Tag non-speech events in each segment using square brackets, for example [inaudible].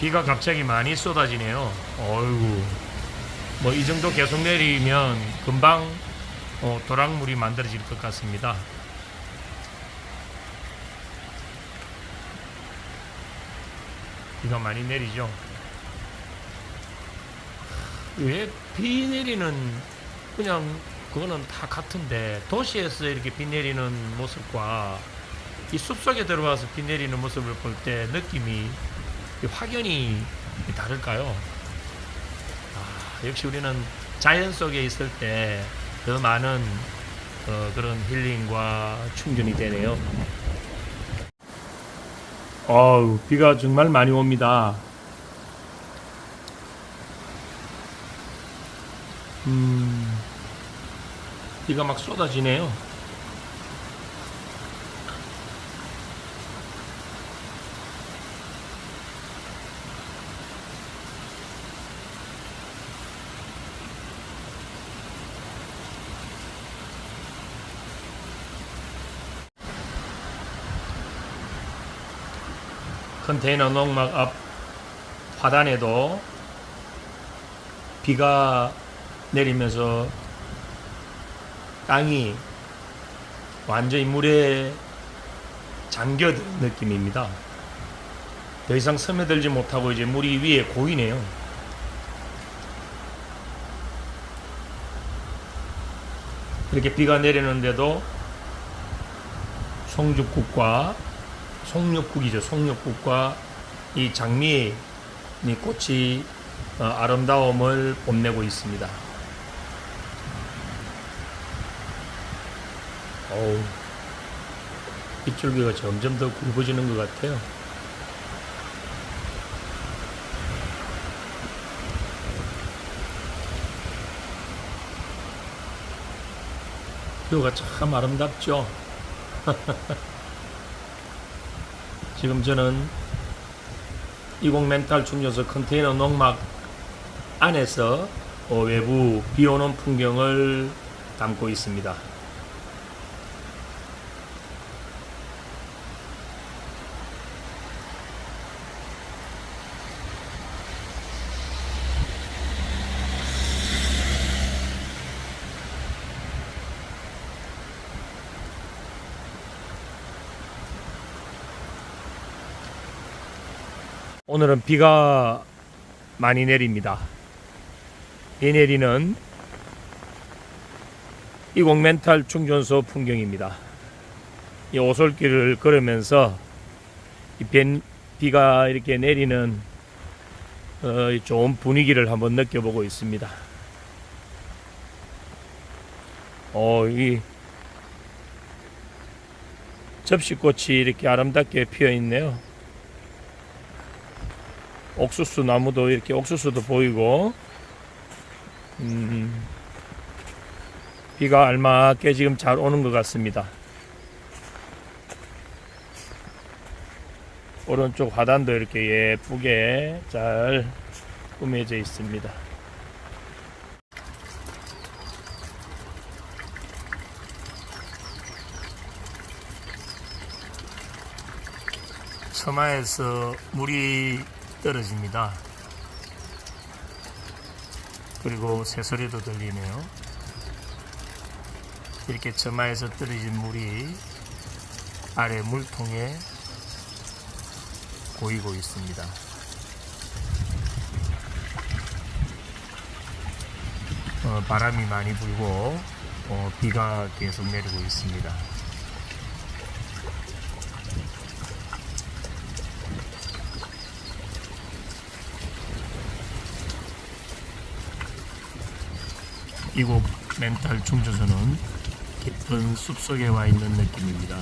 비가 갑자기 많이 쏟아지네요. 어이구. 뭐 이 정도 계속 내리면 금방 어, 도랑물이 만들어질 것 같습니다. 비가 많이 내리죠. 왜 비 내리는 그냥 그거는 다 같은데 도시에서 이렇게 비 내리는 모습과 이 숲속에 들어와서 비 내리는 모습을 볼 때 느낌이 이 확연히 다를까요? 아, 역시 우리는 자연 속에 있을 때 더 많은 어, 그런 힐링과 충전이 되네요. 어우, 비가 정말 많이 옵니다. 음, 비가 막 쏟아지네요. 컨테이너 농막 앞 화단에도 비가 내리면서 땅이 완전히 물에 잠겨든 느낌입니다. 더 이상 스며들지 못하고 이제 물이 위에 고이네요. 이렇게 비가 내리는데도 송죽국과 송육국이죠. 송육국과 이 장미 이 꽃이 어, 아름다움을 뽐내고 있습니다. 어우, 빗줄기가 점점 더 굵어지는 것 같아요. 뷰가 참 아름답죠. [laughs] 지금 저는 이공 멘탈 충전소 컨테이너 농막 안에서 어, 외부 비 오는 풍경을 담고 있습니다. 오늘은 비가 많이 내립니다. 비 내리는 이공 멘탈 충전소 풍경입니다. 이 오솔길을 걸으면서 이 비- 비가 이렇게 내리는 어, 이 좋은 분위기를 한번 느껴보고 있습니다. 어, 이 접시꽃이 이렇게 아름답게 피어 있네요. 옥수수 나무도 이렇게 옥수수도 보이고 음, 비가 알맞게 지금 잘 오는 것 같습니다. 오른쪽 화단도 이렇게 예쁘게 잘 꾸며져 있습니다. 서마에서 물이 떨어집니다. 그리고 새소리도 들리네요. 이렇게 처마에서 떨어진 물이 아래 물통에 고이고 있습니다. 어, 바람이 많이 불고 어, 비가 계속 내리고 있습니다. 이곳 멘탈 충전소는 깊은 숲속에 와 있는 느낌입니다.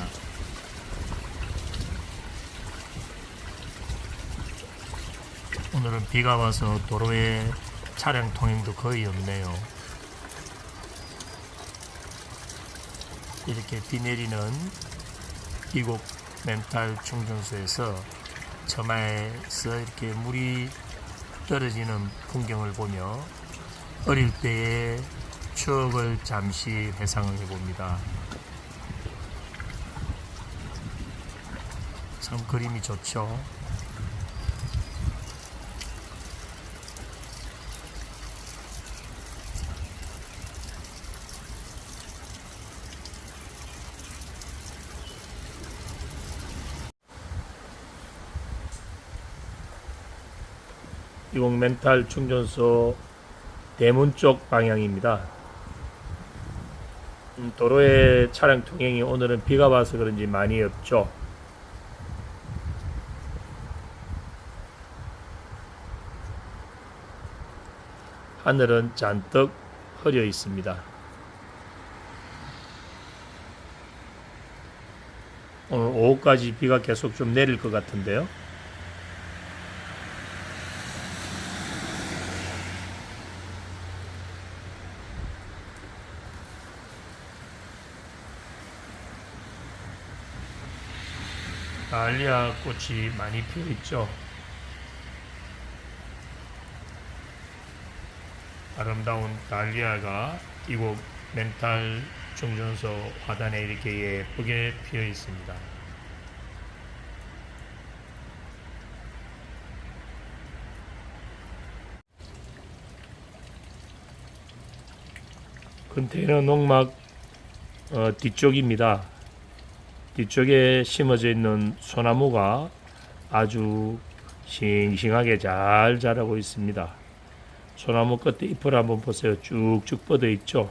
오늘은 비가 와서 도로에 차량 통행도 거의 없네요. 이렇게 비 내리는 이곳 멘탈 충전소에서 처마에서 이렇게 물이 떨어지는 풍경을 보며 어릴 때의 추억을 잠시 회상을 해봅니다. 참 그림이 좋죠. 이공 멘탈 충전소 대문 쪽 방향입니다. 음, 도로에 차량 통행이 오늘은 비가 와서 그런지 많이 없죠. 하늘은 잔뜩 흐려 있습니다. 오늘 오후까지 비가 계속 좀 내릴 것 같은데요. 알리아 꽃이 많이 피어 있죠. 아름다운 달리아가 이곳 멘탈 충전소 화단에 이렇게 예쁘게 피어 있습니다. 컨테이너 농막 어, 뒤쪽입니다. 뒤쪽에 심어져 있는 소나무가 아주 싱싱하게 잘 자라고 있습니다. 소나무 끝에 잎을 한번 보세요. 쭉쭉 뻗어 있죠.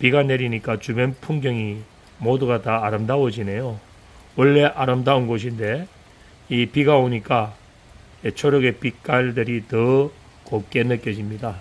비가 내리니까 주변 풍경이 모두가 다 아름다워지네요. 원래 아름다운 곳인데 이 비가 오니까 초록의 빛깔들이 더 곱게 느껴집니다.